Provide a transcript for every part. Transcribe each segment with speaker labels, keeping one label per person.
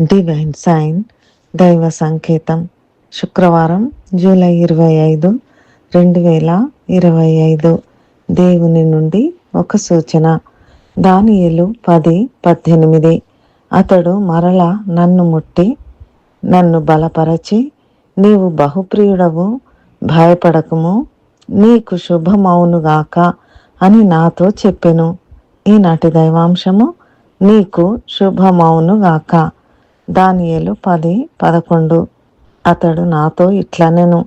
Speaker 1: Divine sign దైవ సంకేతం. శుక్రవారం జూలై ఇరవై ఐదు రెండు వేల ఇరవై ఐదు. దేవుని నుండి ఒక సూచన. దానియలు పది పద్దెనిమిది. అతడు మరల నన్ను ముట్టి నన్ను బలపరచి నీవు బహుప్రియుడవు భయపడకము నీకు శుభమవునుగాక అని నాతో చెప్పెను. ఈనాటి దైవాంశము నీకు శుభమవునుగాక దానియేలు పది పదకొండు. అతడు నాతో ఇట్లనెను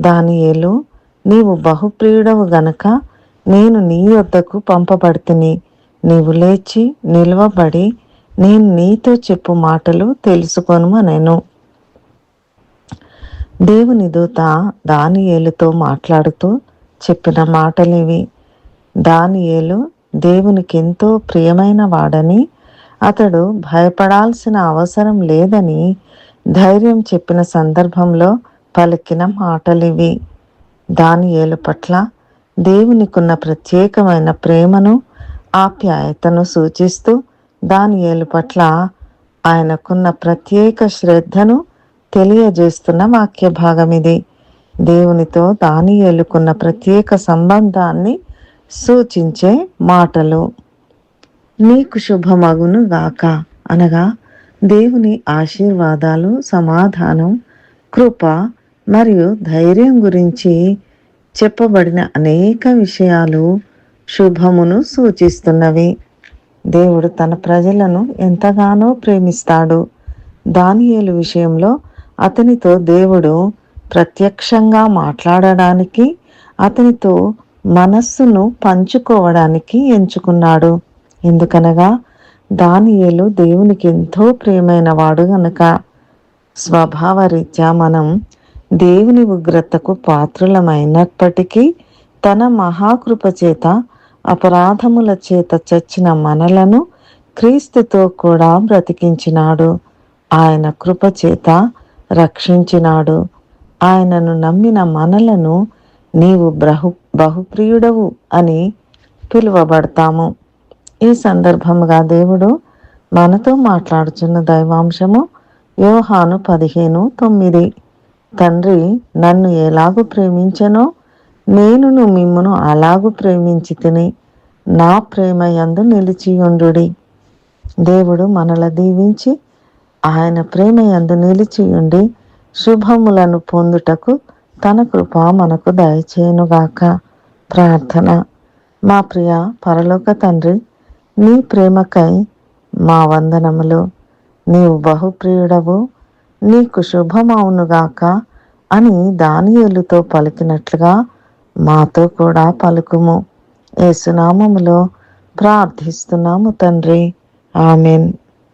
Speaker 1: దానియేలు నీవు బహుప్రియుడవు గనక నేను నీ యొద్దకు పంపబడుతుని. నీవు లేచి నిలవబడి నేను నీతో చెప్పు మాటలు తెలుసుకొనుమనెను దేవుని దూత దానియేలుతో మాట్లాడుతూ చెప్పిన మాటలివి. దానియేలు దేవునికి ఎంతో ప్రియమైన వాడని అతడు భయపడాల్సిన అవసరం లేదని ధైర్యం చెప్పిన సందర్భంలో పలికిన మాటలివి. దానియేలు పట్ల దేవునికున్న ప్రత్యేకమైన ప్రేమను ఆప్యాయతను సూచిస్తూ దానియేలు పట్ల ఆయనకున్న ప్రత్యేక శ్రద్ధను తెలియజేస్తున్న వాక్య భాగం ఇది దేవునితో దానియేలుకున్న ప్రత్యేక సంబంధాన్ని సూచించే మాటలు. నీకు శుభమగును గాక. అనగా దేవుని ఆశీర్వాదాలు సమాధానం కృప మరియు ధైర్యం గురించి చెప్పబడిన అనేక విషయాలు శుభమును సూచిస్తున్నవి. దేవుడు తన ప్రజలను ఎంతగానో ప్రేమిస్తాడు. దానియేలు విషయంలో అతనితో దేవుడు ప్రత్యక్షంగా మాట్లాడడానికి అతనితో మనస్సును పంచుకోవడానికి ఎంచుకున్నాడు. ఎందుకనగా దానియేలు దేవునికి ఎంతో ప్రియమైన వాడు గనుక. స్వభావరీత్యా మనం దేవుని ఉగ్రతకు పాత్రులమైనప్పటికీ తన మహాకృప చేత అపరాధముల చేత చచ్చిన మనలను క్రీస్తుతో కూడా బ్రతికించినాడు. ఆయన కృప చేత రక్షించినాడు. ఆయనను నమ్మిన మనలను నీవు బ్రహు బహుప్రియుడవు అని పిలువబడతాము. ఈ సందర్భముగా దేవుడు మనతో మాట్లాడుచున్న దైవాంశము యోహాను పదిహేను తొమ్మిది. తండ్రి నన్ను ఎలాగూ ప్రేమించనో నేనును మిమ్మును అలాగూ ప్రేమించి తిని నా ప్రేమ యందు నిలిచియుండు దేవుడు మనల దీవించి ఆయన ప్రేమ యందు నిలిచియుండి శుభములను పొందుటకు తన కృప మనకు దయచేయునుగాక. ప్రార్థన. మా ప్రియ పరలోక తండ్రి నీ ప్రేమకై మా వందనములు. నీవు బహుప్రియుడవు. నీకు శుభమవునుగాక అని దానియులతో పలికినట్లుగా మాతో కూడా పలుకుము. ఏసునామములో ప్రార్థిస్తున్నాము తండ్రి. ఆమెన్.